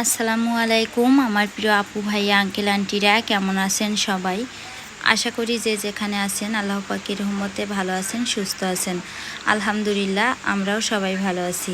আসসালামু আলাইকুম, আমার প্রিয় আপু ভাইয়া, আঙ্কেল, আন্টিরা, কেমন আছেন সবাই? আশা করি যে যেখানে আছেন, আল্লাহ পাকির রহমতে ভালো আছেন, সুস্থ আছেন। আলহামদুলিল্লাহ, আমরাও সবাই ভালো আছি।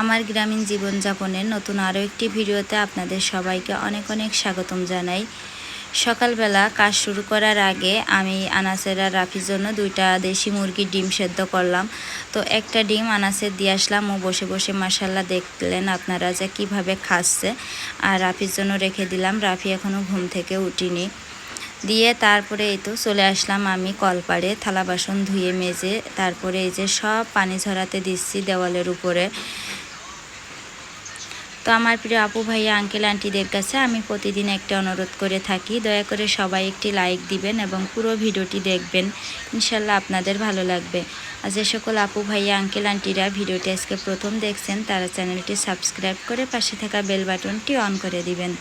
আমার গ্রামীণ জীবনযাপনের নতুন আরও একটি ভিডিওতে আপনাদের সবাইকে অনেক অনেক স্বাগতম জানাই। সকালবেলা কাজ শুরু করার আগে আমি আনাসের আর রাফির জন্য দুইটা দেশি মুরগির ডিম সেদ্ধ করলাম। তো একটা ডিম আনাসের দিয়ে আসলাম, ও বসে বসে মাসাল্লাহ দেখলেন আপনারা যে কীভাবে খাচ্ছে। আর রাফির জন্য রেখে দিলাম, রাফি এখনও ঘুম থেকে উঠিনি। দিয়ে তারপরে এই তো চলে আসলাম আমি কলপাড়ে, থালা বাসন ধুয়ে মেজে, তারপরে এই যে সব পানি ঝরাতে দিচ্ছি দেওয়ালের উপরে। তো আমার প্রিয় আপু ভাইয়া আঙ্কেল আন্টিদের কাছে আমি প্রতিদিন একটা অনুরোধ করে থাকি। দয়া করে সবাই একটি লাইক দিবেন এবং পুরো ভিডিওটি দেখবেন। ইনশাল্লাহ আপনাদের ভালো লাগবে। আর যে সকল আপু ভাইয়া আঙ্কেল আন্টিরা ভিডিওটি আজকে প্রথম দেখছেন, তারা চ্যানেলটি সাবস্ক্রাইব করে পাশে থাকা বেল বাটনটি অন করে দিবেন।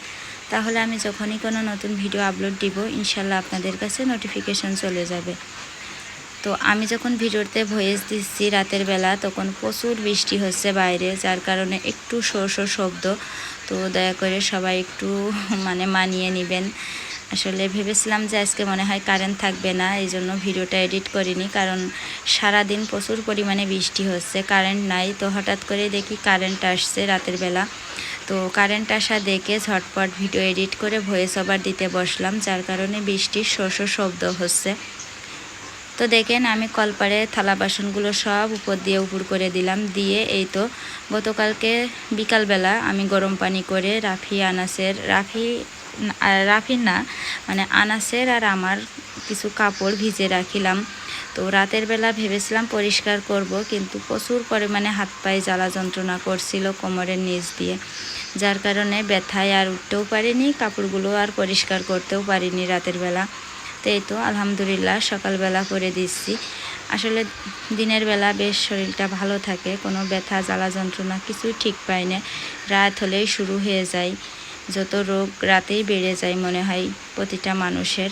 তাহলে আমি যখনই কোনো নতুন ভিডিও আপলোড দিব ইনশাল্লাহ আপনাদের কাছে নোটিফিকেশন চলে যাবে। তো আমি যখন ভিডিওতে ভয়েস দিচ্ছি রাতের বেলা, তখন প্রচুর বৃষ্টি হচ্ছে বাইরে, যার কারণে একটু শো শো শব্দ। তো দয়া করে সবাই একটু মানে মানিয়ে নেবেন। আসলে ভেবেছিলাম যে আজকে মনে হয় কারেন্ট থাকবে না, এই জন্য ভিডিওটা এডিট করিনি, কারণ সারা দিন প্রচুর পরিমাণে বৃষ্টি হচ্ছে কারেন্ট নাই। তো হঠাৎ করে দেখি কারেন্ট আসছে রাতের বেলা। তো কারেন্ট আসা দেখে ঝটপট ভিডিও এডিট করে ভয়েস ওভার দিতে বসলাম, যার কারণে বৃষ্টির শোষ শব্দ হচ্ছে। তো দেখেন আমি কলপারে থালা বাসনগুলো সব উপর দিয়ে উপর করে দিলাম। দিয়ে এই তো গতকালকে বিকালবেলা আমি গরম পানি করে রাফি আনাসের, রাফি রাফির না মানে আনাসের আর আমার কিছু কাপড় ভিজে রাখিলাম। তো রাতের বেলা ভেবেছিলাম পরিষ্কার করব, কিন্তু প্রচুর পরিমাণে হাত পায়ে জ্বালা যন্ত্রণা করছিল কোমরের নিচ দিয়ে। যার কারণে ব্যথায় আর উঠতেও পারিনি, কাপড়গুলো আর পরিষ্কার করতেও পারিনি রাতের বেলা। তো এই তো, আলহামদুলিল্লাহ, সকালবেলা করে দিচ্ছি। আসলে দিনের বেলা বেশ শরীরটা ভালো থাকে, কোনো ব্যথা, জ্বালা যন্ত্রণা কিছুই ঠিক পায় না। রাত হলেই শুরু হয়ে যায়, যত রোগ রাতেই বেড়ে যায় মনে হয় প্রতিটা মানুষের।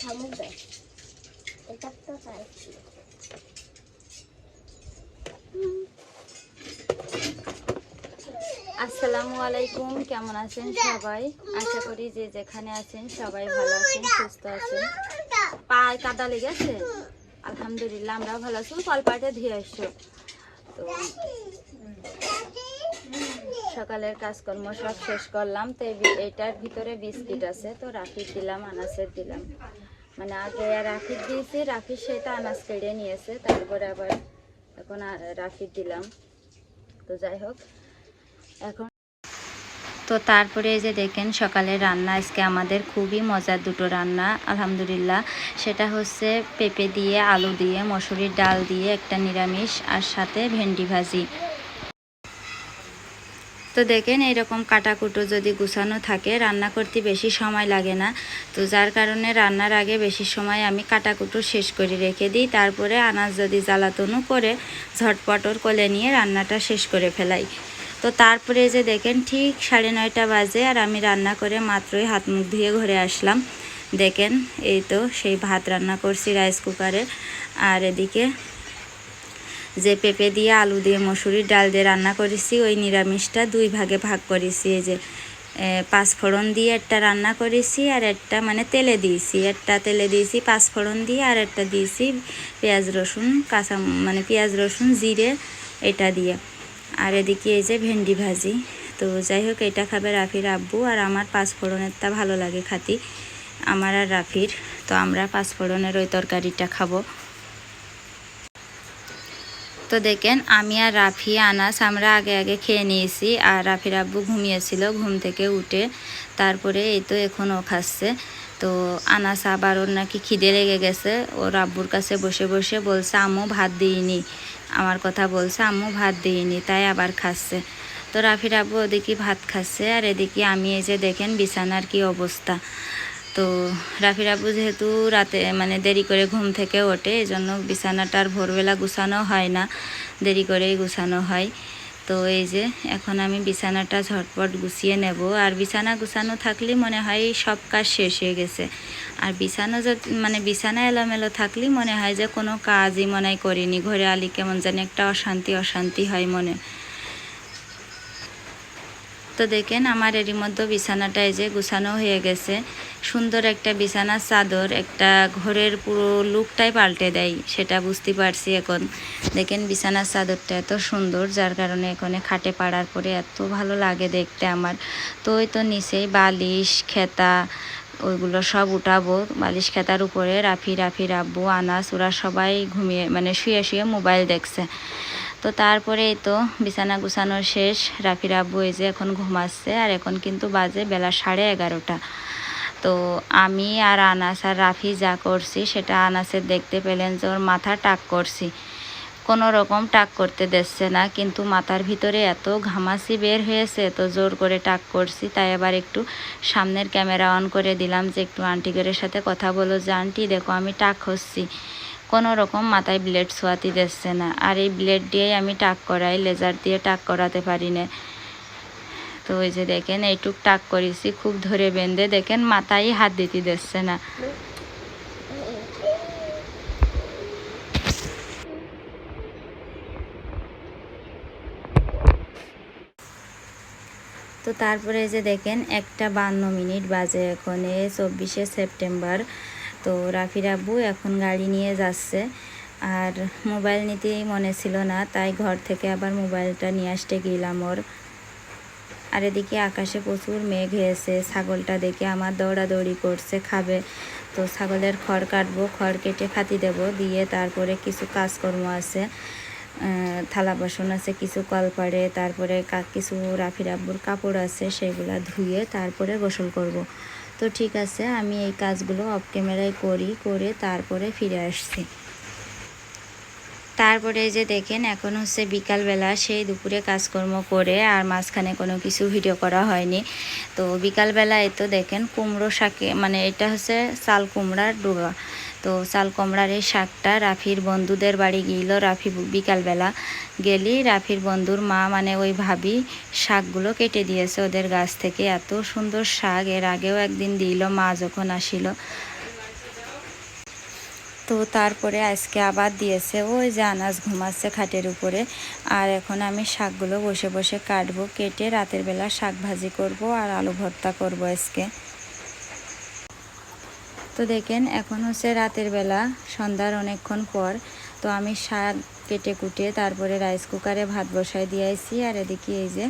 শামুক এটা তো আসসালামু আলাইকুম, কেমন আছেন সবাই? আশা করি যে যেখানে আছেন সবাই ভালো আছেন, সুস্থ আছেন। পায়ে কাদা লেগেছে? আলহামদুলিল্লাহ আমরা ভালো আছি। কলপাটে ধুয়ে আসছো। তো সকালের কাজকর্ম সব শেষ করলাম, তো এইটার ভিতরে বিস্কিট আছে, তো রাফির দিলাম, আনাসের দিলাম। মানে আগে রাফির দিয়েছি রাফির সেটা আনাজ কেড়ে নিয়েছে, তারপরে আবার এখন রাফির দিলাম। তো যাই হোক, এখন তো তারপরে এই যে দেখেন সকালে রান্না, আজকে আমাদের খুবই মজার দুটো রান্না, আলহামদুলিল্লাহ। সেটা হচ্ছে পেঁপে দিয়ে, আলু দিয়ে, মসুরির ডাল দিয়ে, একটা নিরামিষ, আর সাথে ভেন্ডি ভাজি। তো দেখেন এরকম কাটাকুটো যদি গুছানো থাকে, রান্না করতে বেশি সময় লাগে না। তো যার কারণে রান্নার আগে বেশি সময় আমি কাটাকুটো শেষ করে রেখে দিই। তারপরে আনাজ যদি জ্বালাতনও করে ঝটপটর কোলে নিয়ে রান্নাটা শেষ করে ফেলাই। তো তারপরে যে দেখেন ঠিক সাড়ে নয়টা বাজে আর আমি রান্না করে মাত্রই হাত মুখ ধুয়ে ঘরে আসলাম। দেখেন এই তো সেই ভাত রান্না করছি রাইস কুকারে। আর এদিকে যে পেঁপে দিয়ে আলু দিয়ে মসুরির ডাল দিয়ে রান্না করেছি, ওই নিরামিষটা দুই ভাগে ভাগ করেছি। এই যে পাঁচফোড়ন দিয়ে একটা রান্না করেছি আর একটা মানে তেলে দিয়েছি। একটা তেলে দিয়েছি পাঁচফোড়ন দিয়ে আর একটা দিয়েছি পেঁয়াজ রসুন, কাঁচা মানে পেঁয়াজ রসুন, জিরে, এটা দিয়ে। আর এদিকে এই যে ভেন্ডি ভাজি। তো যাই হোক, এটা খাবে রাফির আব্বু আর আমার পাঁচফোড়নেরটা ভালো লাগে খাতি। আমার আর রাফির। তো আমরা পাঁচফোড়নের ওই তরকারিটা খাব। তো দেখেন, আমি আর রাফি, আনাস আমরা আগে আগে খেয়ে নিয়েছি আর রাফির আব্বু ঘুমিয়েছিল ঘুম থেকে উঠে। তারপরে এই তো এখন ও খাচ্ছে। তো আনাস আবার ওর নাকি খিদে লেগে গেছে। ওর আব্বুর কাছে বসে বসে বলছে, আম্মু, ভাত দিইনি। আমার কথা বলছে, আম্মু, ভাত দিইনি। তাই আবার খাচ্ছে। তো রাফির আব্বু ওদিকে ভাত খাচ্ছে আর এদিকে আমি এই যে দেখেন বিছানার কি অবস্থা। তো রাফির আব্বু যেহেতু রাতে মানে দেরি করে ঘুম থেকে ওঠে এই জন্য বিছানাটা আর ভোরবেলা গুছানো হয় না। দেরি করেই গুছানো হয়। তো এই যে, এখন আমি বিছানাটা ঝটপট গুছিয়ে নেব। আর বিছানা গুছানো থাকলে মনে হয় সব কাজ শেষ হয়ে গেছে। আর বিছানা যদি মানে বিছানা এলোমেলো থাকলে মনে হয় যে কোনো কাজই মনে হয় করিনি। ঘরে আলি কেমন জানি একটা অশান্তি অশান্তি হয় মনে। তো দেখেন আমার এরই মধ্যে বিছানাটা এই যে গুছানো হয়ে গেছে। সুন্দর একটা বিছানার চাদর, একটা ঘরের পুরো লুকটাই পাল্টে দেয়, সেটা বুঝতে পারছি এখন। দেখেন বিছানার চাদরটা এত সুন্দর, যার কারণে এখানে খাটে পাড়ার পরে এত ভালো লাগে দেখতে আমার। তো ওই তো নিচেই বালিশ, খেতা, ওইগুলো সব উঠাবো। বালিশ, খেতার উপরে রাফি রাফি, রাব্বু, আনাস, ওরা সবাই ঘুমিয়ে মানে শুয়ে শুয়ে মোবাইল দেখছে। তো তারপরে এই তো বিছানা গুছানো শেষ, রাফির আব্বু এই যে এখন ঘুমাচ্ছে আর এখন কিন্তু বাজে বেলা সাড়ে এগারোটা। তো আমি আর আনাস আর রাফি যা করছি সেটা আনাসের দেখতে পেলেন যে ওর মাথা টাক করছি। কোনো রকম টাক করতে দিচ্ছে না, কিন্তু মাথার ভিতরে এত ঘামাচি বের হয়েছে তো জোর করে টাক করছি, তাই আবার একটু সামনের ক্যামেরা অন করে দিলাম যে একটু আন্টিগরের সাথে কথা বলো যে, আন্টি দেখো আমি টাক হচ্ছি। কোনো রকম মাথায় ব্লেড সোয়াতি দিচ্ছে না। আর এই ব্লেড দিয়েই আমি টাক করাই লেজার দিয়ে টাক করাতে পারি না। তো ওই যে দেখেন, এইটুক টাক করেছি, খুব ধরে বেঁধে দেখেন মাথায় হাত দিতে দিচ্ছে না। তো তারপরে যে দেখেন, একটা বান্ন মিনিট বাজে। এখন চব্বিশে সেপ্টেম্বর। তো রাফির আব্বু এখন গাড়ি নিয়ে যাচ্ছে। আর মোবাইল নিতেই মনে ছিল না, তাই ঘর থেকে আবার মোবাইলটা নিয়ে আসতে গেলাম ওর। আর এদিকে আকাশে প্রচুর মেঘ হয়েছে ছাগলটা দেখে আমার দৌড়াদৌড়ি করছে, খাবে। তো ছাগলের খড় কাটবো, খড় কেটে খাতি দেব, দিয়ে তারপরে কিছু কাজকর্ম আছে। থালা বাসন আছে, কিছু কলপাড়ে, তারপরে কিছু রাফির আব্বুর কাপড় আছে, সেগুলা ধুয়ে তারপরে গোসল করব। তো ঠিক আছে, আমি এই কাজগুলো অফ ক্যামেরায় করি, করে তারপরে ফিরে আসছি। তারপরে যে দেখেন, এখন হচ্ছে বিকালবেলা সেই দুপুরে কাজকর্ম করে আর মাঝখানে কোনো কিছু ভিডিও করা হয়নি। তো বিকালবেলা তো দেখেন কুমড়ো শাকে মানে এটা হচ্ছে চাল কুমড়ার ডোগা তো চাল কুমড়ার এই শাকটা রাফির বন্ধুদের বাড়ি গিয়েল রাফি বিকালবেলা গেলি। রাফির বন্ধুর মা মানে ওই ভাবি শাকগুলো কেটে দিয়েছে ওদের গাছ থেকে। এত সুন্দর শাক। এর আগেও একদিন দিল মা যখন আসিল। তো তারপরে আজকে আবার দিয়েছে। ওই যে আনাজ ঘুমাচ্ছে খাটের উপরে। আর এখন আমি শাকগুলো বসে বসে কাটবো, কেটে রাতের বেলা শাক ভাজি করব আর আলু ভর্তা করব আজকে। তো দেখেন, এখন হচ্ছে রাতের বেলা, সন্ধ্যার অনেকক্ষণ পর। তো আমি শাক কেটে কুটে তারপরে রাইস কুকারে ভাত বসাই দিয়েছি আর এদিকে এই যে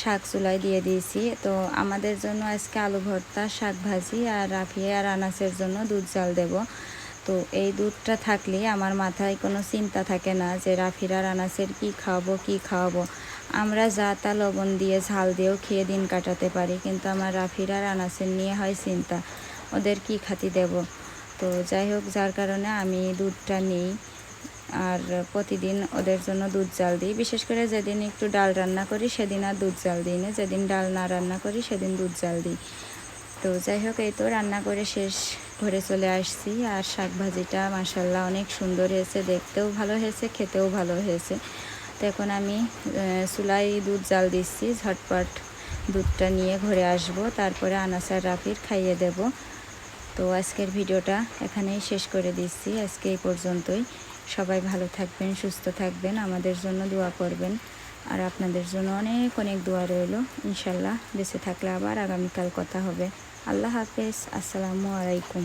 শাক চুলায় দিয়ে দিয়েছি। তো আমাদের জন্য আজকে আলু ভর্তা, শাক ভাজি আর রাফিয়া আর আনাসের জন্য দুধ জাল দেব। তো এই দুধটা থাকলে আমার মাথায় কোনো চিন্তা থাকে না যে রাফিরা আনাসের কি খাওয়াবো কি খাওয়াবো। আমরা যা তা লবণ দিয়ে, ঝাল দিয়েও খেয়ে দিন কাটাতে পারি, কিন্তু আমার রাফিরা আনাসের নিয়ে হয় চিন্তা। ওদের কি খাতি দেব। তো যাই হোক, যার কারণে আমি দুধটা নিই আর প্রতিদিন ওদের জন্য দুধ জাল দিই। বিশেষ করে যেদিন একটু ডাল রান্না করি, সেদিন আর দুধ জাল দিই না। যেদিন ডাল না রান্না করি, সেদিন দুধ জাল দিই। তো যাই হোক, এই তো রান্না করে শেষ ঘরে চলে আসছি। আর শাক ভাজিটা মাসাল্লাহ অনেক সুন্দর হয়েছে, দেখতেও ভালো হয়েছে, খেতেও ভালো হয়েছে। তো এখন আমি চুলাই দুধ জাল দিচ্ছি, ঝটপট দুধটা নিয়ে ঘরে আসব। তারপরে আনাসার রাফির খাইয়ে দেব। তো আজকের ভিডিওটা এখানেই শেষ করে দিচ্ছি। আজকে এই পর্যন্তই। সবাই ভালো থাকবেন, সুস্থ থাকবেন, আমাদের জন্য দোয়া করবেন। আর আপনাদের জন্য অনেক অনেক দোয়া রইল। ইনশাল্লাহ বেঁচে থাকলে আবার আগামীকাল কথা হবে। আল্লাহ হাফেজ। আসসালামু আলাইকুম।